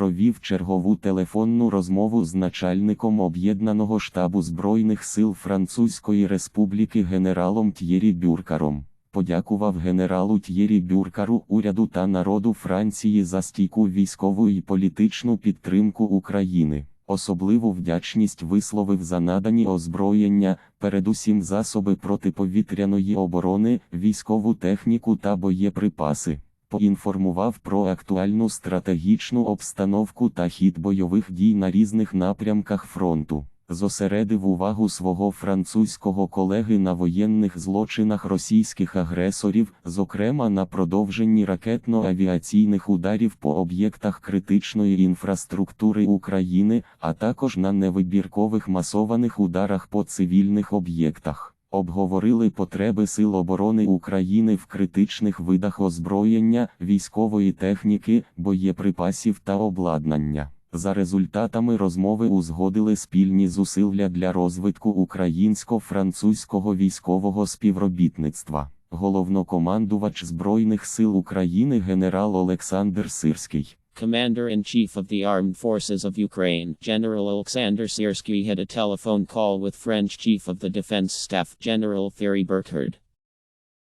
провів чергову телефонну розмову з начальником об'єднаного штабу Збройних сил Французької Республіки генералом Т'єрі Бюркаром. Подякував генералу Т'єрі Бюркару, уряду та народу Франції за стійку військову і політичну підтримку України. Особливу вдячність висловив за надані озброєння, передусім засоби протиповітряної оборони, військову техніку та боєприпаси. Поінформував про актуальну стратегічну обстановку та хід бойових дій на різних напрямках фронту. Зосередив увагу свого французького колеги на воєнних злочинах російських агресорів, зокрема на продовженні ракетно-авіаційних ударів по об'єктах критичної інфраструктури України, а також на невибіркових масованих ударах по цивільних об'єктах. Обговорили потреби Сил оборони України в критичних видах озброєння, військової техніки, боєприпасів та обладнання. За результатами розмови узгодили спільні зусилля для розвитку українсько-французького військового співробітництва. Головнокомандувач Збройних сил України генерал Олександр Сирський. Commander-in-Chief of the Armed Forces of Ukraine, General Alexander Syrskyi had a telephone call with French Chief of the Defense Staff, General Thierry Burkhardt.